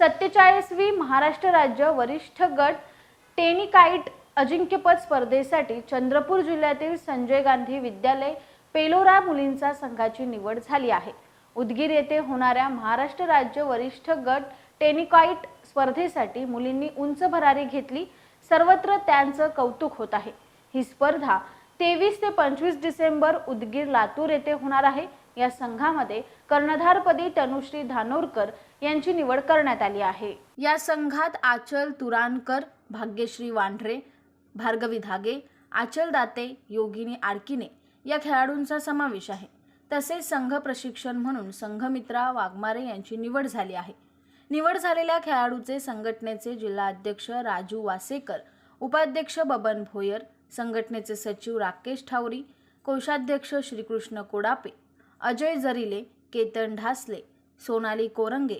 सत्तेचाळीसवी महाराष्ट्र राज्य वरिष्ठ गट टेनिकाईट अजिंक्यपद स्पर्धेसाठी चंद्रपूर जिल्ह्यातील संजय गांधी विद्यालय पेलोरा मुलींचा संघाची निवड झाली आहे. उदगीर येथे होणाऱ्या महाराष्ट्र राज्य वरिष्ठ गट टेनिकाईट स्पर्धेसाठी मुलींनी उंच भरारी घेतली. सर्वत्र त्यांचं कौतुक होत आहे. ही स्पर्धा तेवीस ते पंचवीस डिसेंबर उदगीर लातूर येथे होणार आहे. या संघामध्ये कर्णधारपदी तनुश्री धानोरकर यांची निवड करण्यात आली आहे. या संघात आचल तुरानकर भाग्यश्री वांढरे भार्गवी धागे आचल दाते योगिनी आडकिने या खेळाडूंचा समावेश आहे. तसेच संघ प्रशिक्षण म्हणून संघमित्रा वाघमारे यांची निवड झाली आहे. निवड झालेल्या खेळाडूचे संघटनेचे जिल्हा अध्यक्ष राजू वासेकर उपाध्यक्ष बबन भोयर संघटनेचे सचिव राकेश ठावरी कोषाध्यक्ष श्रीकृष्ण कोडापे अजय जरिले केतन ढासले सोनाली कोरंगे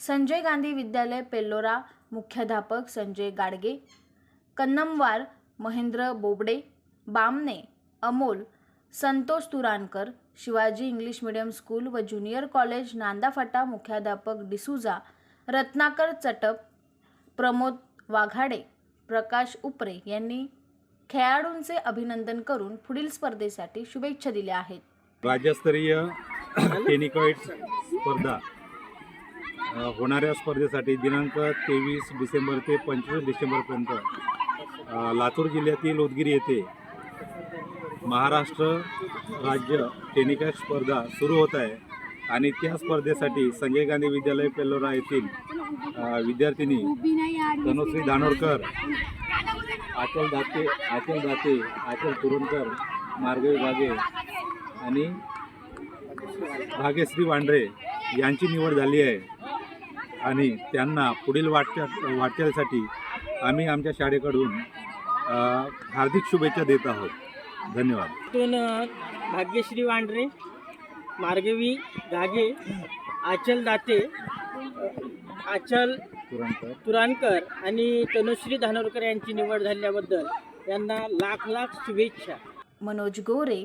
संजय गांधी विद्यालय पेल्लोरा मुख्याध्यापक Sanjay Gadge Kannamwar Mahendra Bobde Bamne Amol Santosh Turankar Shivaji English medium school व ज्युनियर कॉलेज नांदाफाटा मुख्याध्यापक डिसुजा रत्नाकर चटप प्रमोद वाघाडे प्रकाश उपरे यांनी खेळाडूंचे अभिनंदन करून पुढील स्पर्धेसाठी शुभेच्छा दिल्या आहेत. राज्यस्तरीय टेनिकॉईट स्पर्धा होणाऱ्या स्पर्धेसाठी दिनांक तेवीस डिसेंबर ते पंचवीस डिसेंबरपर्यंत लातूर जिल्ह्यातील उदगीर येथे महाराष्ट्र राज्य टेनिकॉईट स्पर्धा सुरू होत आहे आणि त्या स्पर्धेसाठी संजय गांधी विद्यालय पेलोरा येथील विद्यार्थिनी तनुश्री धानोरकर आचल दाते आचल दाते आचल तुरुणकर मार्गवी बागे आणि भाग्यश्री वांढरे यांची निवड झाली आहे. आणि त्यांना पुढील वाटच्या वाटचालीसाठी आम्ही आमच्या शाळेकडून हार्दिक शुभेच्छा देत आहोत. धन्यवाद. भाग्यश्री वांढरे मार्गवी घागे आचल दाते आचल तुरानकर आणि तनुश्री धानोरकर यांची निवड झाल्याबद्दल यांना लाख लाख शुभेच्छा. Manoj Gore